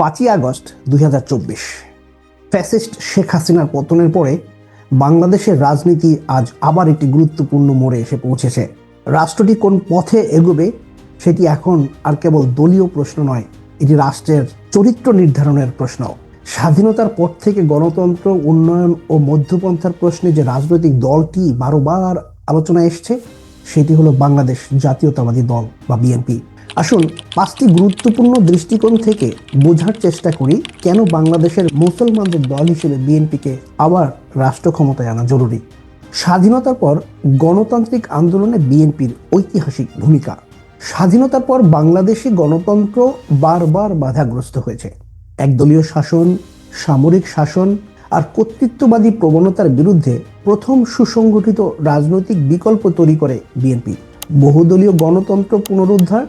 পাঁচই আগস্ট দুই হাজার চব্বিশ। ফ্যাসিস্ট শেখ হাসিনার পতনের পরে বাংলাদেশের রাজনীতি আজ আবার একটি গুরুত্বপূর্ণ মোড়ে এসে পৌঁছেছে। রাষ্ট্রটি কোন পথে এগোবে সেটি এখন আর কেবল দলীয় প্রশ্ন নয়, এটি রাষ্ট্রের চরিত্র নির্ধারণের প্রশ্ন। স্বাধীনতার পর থেকে গণতন্ত্র, উন্নয়ন ও মধ্যপন্থার প্রশ্নে যে রাজনৈতিক দলটি বারবার আলোচনায় এসছে, সেটি হলো বাংলাদেশ জাতীয়তাবাদী দল বা বিএনপি। আসুন পাঁচটি গুরুত্বপূর্ণ দৃষ্টিকোণ থেকে বোঝার চেষ্টা করি কেন বাংলাদেশের মুসলমানদের দল হিসেবে বিএনপিকে আবার রাষ্ট্র ক্ষমতায় আনা জরুরি। স্বাধীনতার পর গণতান্ত্রিক আন্দোলনে বিএনপির ঐতিহাসিক ভূমিকা। স্বাধীনতার পর বাংলাদেশি গণতন্ত্র বারবার বাধাগ্রস্ত হয়েছে। একদলীয় শাসন, সামরিক শাসন আর কর্তৃত্ববাদী প্রবণতার বিরুদ্ধে প্রথম সুসংগঠিত রাজনৈতিক বিকল্প তৈরি করে বিএনপি। বহুদলীয় গণতন্ত্র পুনরুদ্ধার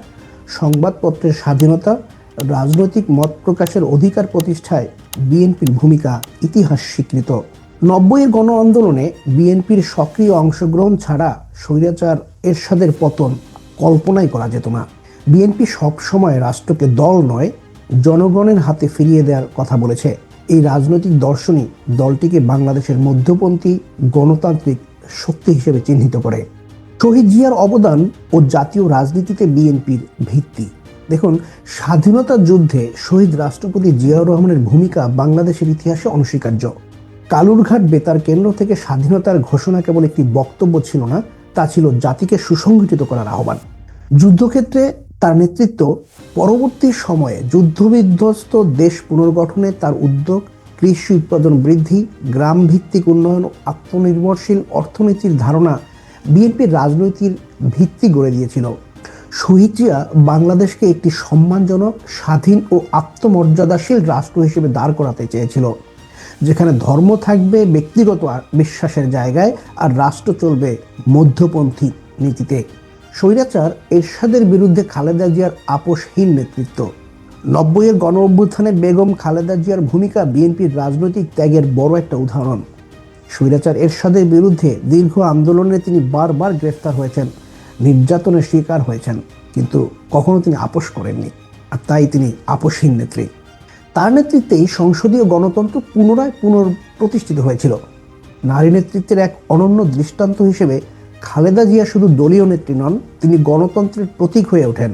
সংবাদপত্রের স্বাধীনতা, রাজনৈতিক মত প্রকাশের অধিকার প্রতিষ্ঠায় বিএনপির ভূমিকা ইতিহাস স্বীকৃত। নব্বইয়ের গণ আন্দোলনে বিএনপির সক্রিয় অংশগ্রহণ ছাড়া স্বৈরাচার এরশাদের পতন কল্পনাই করা যেত না। বিএনপি সবসময় রাষ্ট্রকে দল নয়, জনগণের হাতে ফিরিয়ে দেওয়ার কথা বলেছে। এই রাজনৈতিক দর্শনই দলটিকে বাংলাদেশের মধ্যপন্থী গণতান্ত্রিক শক্তি হিসেবে চিহ্নিত করে। শহীদ জিয়ার অবদান ও জাতীয় রাজনীতিতে বিএনপির ভিত্তি। দেখুন, স্বাধীনতা যুদ্ধে শহীদ রাষ্ট্রপতি জিয়াউর রহমানের ভূমিকা বাংলাদেশের ইতিহাসে অনস্বীকার্য। কালুরঘাট বেতার কেন্দ্র থেকে স্বাধীনতার ঘোষণা কেবল একটি বক্তব্য ছিল না, তা ছিল জাতিকে সুসংগঠিত করার আহ্বান। যুদ্ধক্ষেত্রে তার নেতৃত্ব পরবর্তী সময়ে যুদ্ধবিধ্বস্ত দেশ পুনর্গঠনে তার উদ্যোগ, কৃষি উৎপাদন বৃদ্ধি গ্রাম ভিত্তিক উন্নয়ন, আত্মনির্ভরশীল অর্থনীতির ধারণা বিএনপির রাজনৈতিক ভিত্তি গড়ে দিয়েছিল। শহীদ জিয়া বাংলাদেশকে একটি সম্মানজনক, স্বাধীন ও আত্মমর্যাদাশীল রাষ্ট্র হিসেবে দাঁড় করাতে চেয়েছিল, যেখানে ধর্ম থাকবে, ব্যক্তিগত বিশ্বাসের জায়গায়, আর রাষ্ট্র চলবে মধ্যপন্থী নীতিতে। স্বৈরাচার এরশাদের বিরুদ্ধে খালেদা জিয়ার আপোষহীন নেতৃত্ব। নব্বইয়ের গণ অভ্যুত্থানে বেগম খালেদা জিয়ার ভূমিকা বিএনপির রাজনৈতিক ত্যাগের বড় একটা উদাহরণ। স্বৈরাচার এরশাদের বিরুদ্ধে দীর্ঘ আন্দোলনে তিনি বারবার গ্রেফতার হয়েছেন, নির্যাতনের শিকার হয়েছেন, কিন্তু কখনো তিনি আপোষ করেননি আর তাই তিনি আপোষহীন নেত্রী। তার নেতৃত্বেই সংসদীয় গণতন্ত্র পুনরায় পুনঃপ্রতিষ্ঠিত হয়েছিল। নারী নেতৃত্বের এক অনন্য দৃষ্টান্ত হিসেবে খালেদা জিয়া শুধু দলীয় নেত্রী নন, তিনি গণতন্ত্রের প্রতীক হয়ে ওঠেন।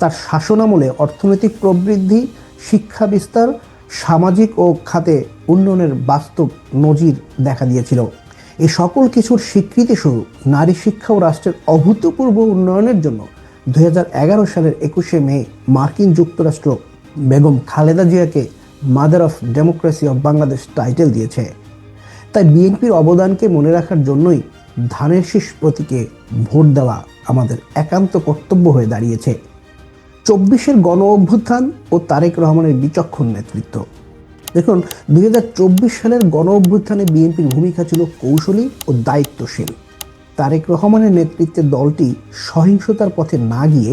তার শাসনামলে অর্থনৈতিক প্রবৃদ্ধি, শিক্ষা বিস্তার সামাজিক ও খাতে উন্নয়নের বাস্তব নজির দেখা দিয়েছিল। এই সকল কিছুর স্বীকৃতি স্বরূপ নারী শিক্ষা ও রাষ্ট্রের অভূতপূর্ব উন্নয়নের জন্য দু হাজার এগারো সালের একুশে মে মার্কিন যুক্তরাষ্ট্র বেগম খালেদা জিয়াকে mother of democracy of Bangladesh title দিয়েছে। তাই বিএনপির অবদানকে মনে রাখার জন্যই ধানের শীষ প্রতীকে ভোট দেওয়া আমাদের একান্ত কর্তব্য হয়ে দাঁড়িয়েছে। চব্বিশের গণ অভ্যুত্থান ও তারেক রহমানের বিচক্ষণ নেতৃত্ব। দেখুন দু হাজার চব্বিশ সালের গণ অভ্যুত্থানে বিএনপির ভূমিকা ছিল কৌশলী ও দায়িত্বশীল। তারেক রহমানের নেতৃত্বে দলটি সহিংসতার পথে না গিয়ে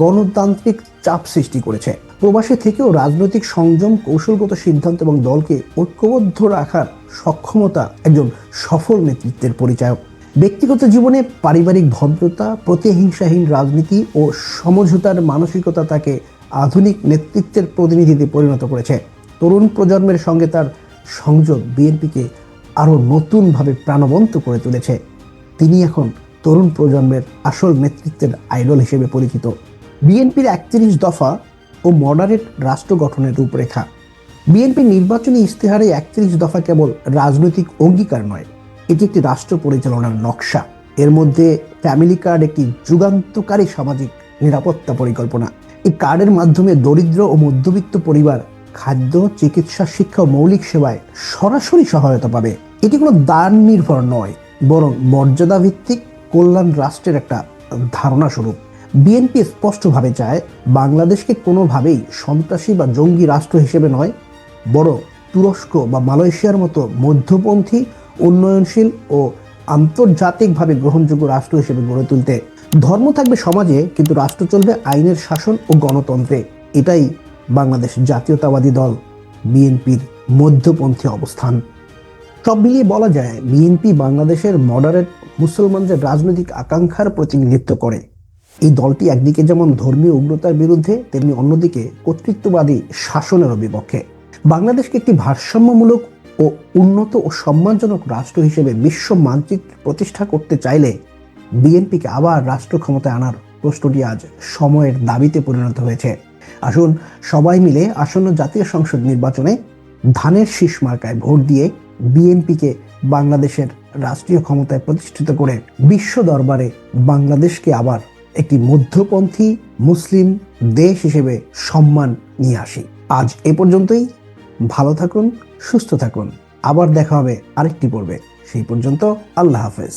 গণতান্ত্রিক চাপ সৃষ্টি করেছে। প্রবাসে থেকেও রাজনৈতিক সংযম, কৌশলগত সিদ্ধান্ত এবং দলকে ঐক্যবদ্ধ রাখার সক্ষমতা একজন সফল নেতৃত্বের পরিচায়ক। ব্যক্তিগত জীবনে পারিবারিক ভদ্রতা, প্রতিহিংসাহীন রাজনীতি ও সমঝোতার মানসিকতা তাকে আধুনিক নেতৃত্বের প্রতিনিধিতে পরিণত করেছে। তরুণ প্রজন্মের সঙ্গে তার সংযোগ বিএনপিকে আরও নতুনভাবে প্রাণবন্ত করে তুলেছে। তিনি এখন তরুণ প্রজন্মের আসল নেতৃত্বের আইডল হিসেবে পরিচিত। বিএনপির একত্রিশ দফা ও মডারেট রাষ্ট্র গঠনের রূপরেখা। বিএনপির নির্বাচনী ইস্তেহারে একত্রিশ দফা কেবল রাজনৈতিক অঙ্গীকার নয় এটি একটি রাষ্ট্র পরিচালনার নকশা। এর মধ্যে ফ্যামিলি কার্ড একটি যুগান্তকারী সামাজিক নিরাপত্তা পরিকল্পনা। এই কার্ডের মাধ্যমে দরিদ্র ও মধ্যবিত্ত পরিবার খাদ্য, চিকিৎসা, শিক্ষা মৌলিক সেবায় সরাসরি সহায়তা পাবে। এটি কোনো দান নির্ভর নয়, বরং মর্যাদা ভিত্তিক কল্যাণ রাষ্ট্রের একটা ধারণা স্বরূপ। বিএনপি স্পষ্টভাবে চায়, বাংলাদেশকে কোনোভাবেই সন্ত্রাসী বা জঙ্গি রাষ্ট্র হিসেবে নয়, বরং তুরস্ক বা মালয়েশিয়ার মতো মধ্যপন্থী উন্নয়নশীল ও আন্তর্জাতিকভাবে গ্রহণযোগ্য রাষ্ট্র হিসেবে গড়ে তুলতে। ধর্ম থাকবে সমাজে, কিন্তু রাষ্ট্র চলবে আইনের শাসন ও গণতন্ত্রে। এটাই বাংলাদেশ জাতীয়তাবাদী দল, বিএনপির মধ্যপন্থী অবস্থান। সব মিলিয়ে বলা যায়, বিএনপি বাংলাদেশের মডারেট মুসলমানদের রাজনৈতিক আকাঙ্ক্ষার প্রতিনিধিত্ব করে। এই দলটি একদিকে যেমন ধর্মীয় উগ্রতার বিরুদ্ধে, তেমনি অন্যদিকে কর্তৃত্ববাদী শাসনেরও বিপক্ষে। বাংলাদেশকে একটি ভারসাম্যমূলক ও উন্নত ও সম্মানজনক রাষ্ট্র হিসেবে বিশ্ব মানচিত্র প্রতিষ্ঠা করতে চাইলে বিএনপিকে আবার রাষ্ট্র ক্ষমতায় আনার প্রশ্নটি আজ সময়ের দাবিতে পরিণত হয়েছে। আসুন সবাই মিলে আসন্ন জাতীয় সংসদ নির্বাচনে ধানের শীষ মার্কায় ভোট দিয়ে বিএনপিকে বাংলাদেশের রাষ্ট্রীয় ক্ষমতায় প্রতিষ্ঠিত করে বিশ্ব দরবারে বাংলাদেশকে আবার একটি মধ্যপন্থী মুসলিম দেশ হিসেবে সম্মান নিয়ে আসি। আজ এ পর্যন্তই। ভালো থাকুন সুস্থ থাকুন। আবার দেখা হবে আরেকটি পর্বে। সেই পর্যন্ত আল্লাহ হাফেজ।